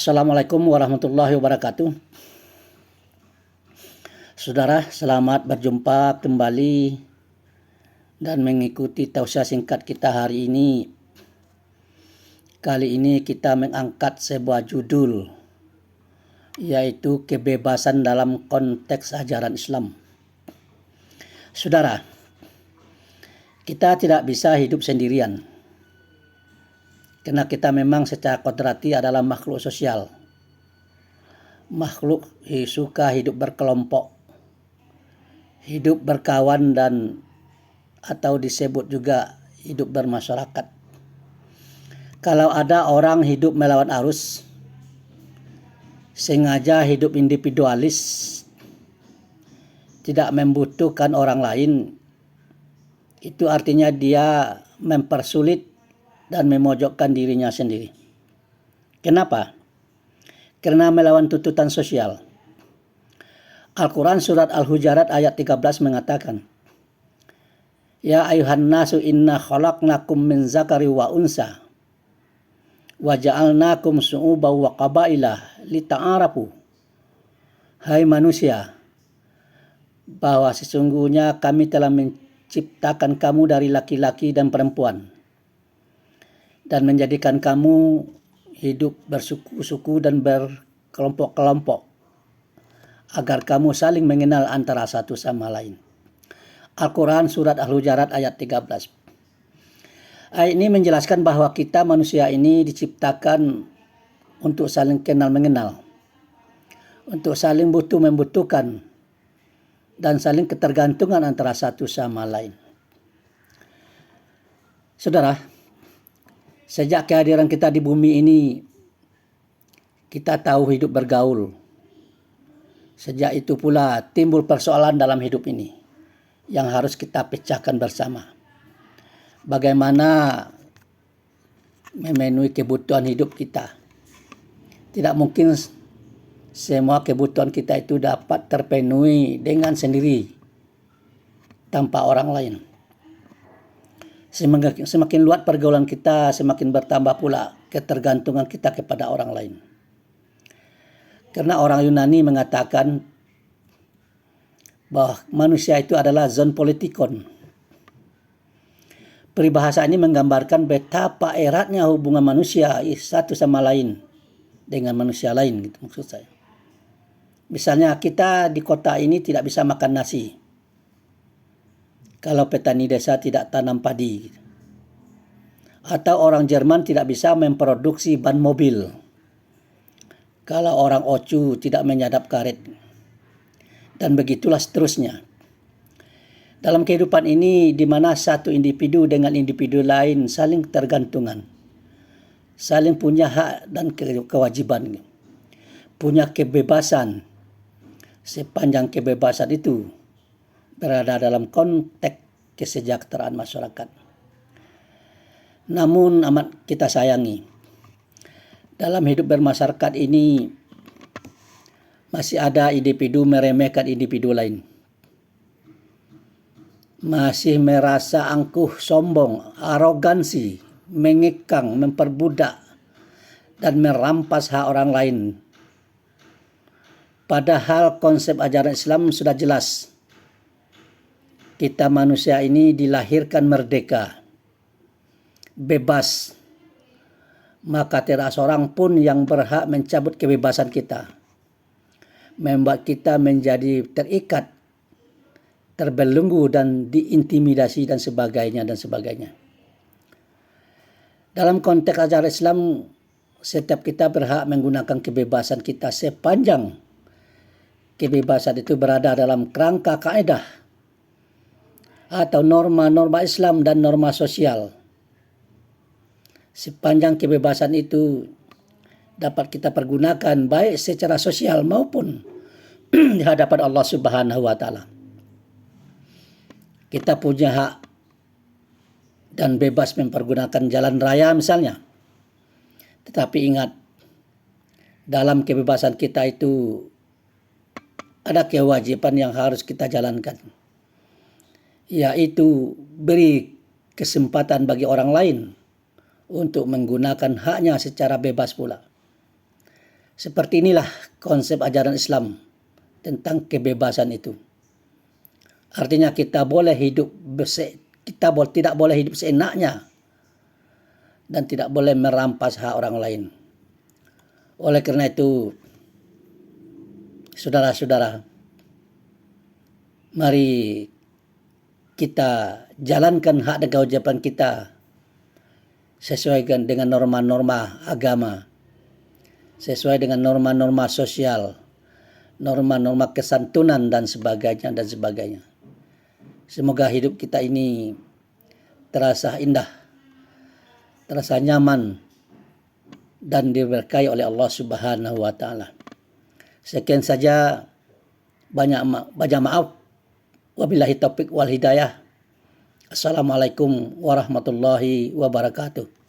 Assalamualaikum warahmatullahi wabarakatuh. Saudara, selamat berjumpa kembali dan mengikuti tausiah singkat kita hari ini. Kali ini kita mengangkat sebuah judul yaitu kebebasan dalam konteks ajaran Islam. Saudara, kita tidak bisa hidup sendirian karena kita memang secara kodrati adalah makhluk sosial. Makhluk suka hidup berkelompok, hidup berkawan dan atau disebut juga hidup bermasyarakat. Kalau ada orang hidup melawan arus, sengaja hidup individualis, tidak membutuhkan orang lain, itu artinya dia mempersulit dan memojokkan dirinya sendiri. Kenapa? Karena melawan tuntutan sosial. Al-Quran surat Al-Hujarat ayat 13 mengatakan, Ya ayuhan nasu inna khalaqnakum min zakari wa unsa wa ja'alnakum su'uba wa qabaila lita'arafu. Hai manusia, bahwa sesungguhnya kami telah menciptakan kamu dari laki-laki dan perempuan dan menjadikan kamu hidup bersuku-suku dan berkelompok-kelompok agar kamu saling mengenal antara satu sama lain. Al-Quran Surat Al-Hujarat ayat 13. Ayat ini menjelaskan bahwa kita manusia ini diciptakan untuk saling kenal mengenal. Untuk saling butuh membutuhkan dan saling ketergantungan antara satu sama lain. Saudara, Sejak kehadiran kita di bumi ini, kita tahu hidup bergaul. Sejak itu pula timbul persoalan dalam hidup ini yang harus kita pecahkan bersama. Bagaimana memenuhi kebutuhan hidup kita. Tidak mungkin semua kebutuhan kita itu dapat terpenuhi dengan sendiri tanpa orang lain. Semakin, semakin luas pergaulan kita, semakin bertambah pula ketergantungan kita kepada orang lain. Karena orang Yunani mengatakan bahwa manusia itu adalah zon politikon. Peribahasa ini menggambarkan betapa eratnya hubungan manusia satu sama lain dengan manusia lain gitu maksud saya. Misalnya kita di kota ini tidak bisa makan nasi kalau petani desa tidak tanam padi. Atau orang Jerman tidak bisa memproduksi ban mobil. Kalau orang Ocu tidak menyadap karet. Dan begitulah seterusnya. Dalam kehidupan ini di mana satu individu dengan individu lain saling tergantungan. Saling punya hak dan kewajiban. Punya kebebasan. Sepanjang kebebasan itu berada dalam konteks kesejahteraan masyarakat. Namun amat kita sayangi, dalam hidup bermasyarakat ini masih ada individu meremehkan individu lain. Masih merasa angkuh, sombong, arogansi, mengekang, memperbudak, dan merampas hak orang lain. Padahal konsep ajaran Islam sudah jelas kita manusia ini dilahirkan merdeka, bebas, maka tidak seorang pun yang berhak mencabut kebebasan kita, membuat kita menjadi terikat, terbelenggu dan diintimidasi dan sebagainya dan sebagainya. Dalam konteks ajaran Islam, setiap kita berhak menggunakan kebebasan kita sepanjang kebebasan itu berada dalam kerangka kaedah atau norma-norma Islam dan norma sosial. Sepanjang kebebasan itu dapat kita pergunakan baik secara sosial maupun di hadapan Allah Subhanahu wa taala. Kita punya hak dan bebas mempergunakan jalan raya misalnya. Tetapi ingat dalam kebebasan kita itu ada kewajiban yang harus kita jalankan yaitu beri kesempatan bagi orang lain untuk menggunakan haknya secara bebas pula. Seperti inilah konsep ajaran Islam tentang kebebasan itu. Artinya kita boleh hidup kita boleh tidak boleh hidup seenaknya dan tidak boleh merampas hak orang lain. Oleh karena itu, saudara-saudara, mari kita jalankan hak dan kewajiban kita sesuai dengan norma-norma agama, sesuai dengan norma-norma sosial, norma-norma kesantunan dan sebagainya dan sebagainya. Semoga hidup kita ini terasa indah, terasa nyaman dan diberkahi oleh Allah Subhanahu wa taala. Sekian saja banyak banyak maaf. Wabillahi taufik wal hidayah. Assalamualaikum warahmatullahi wabarakatuh.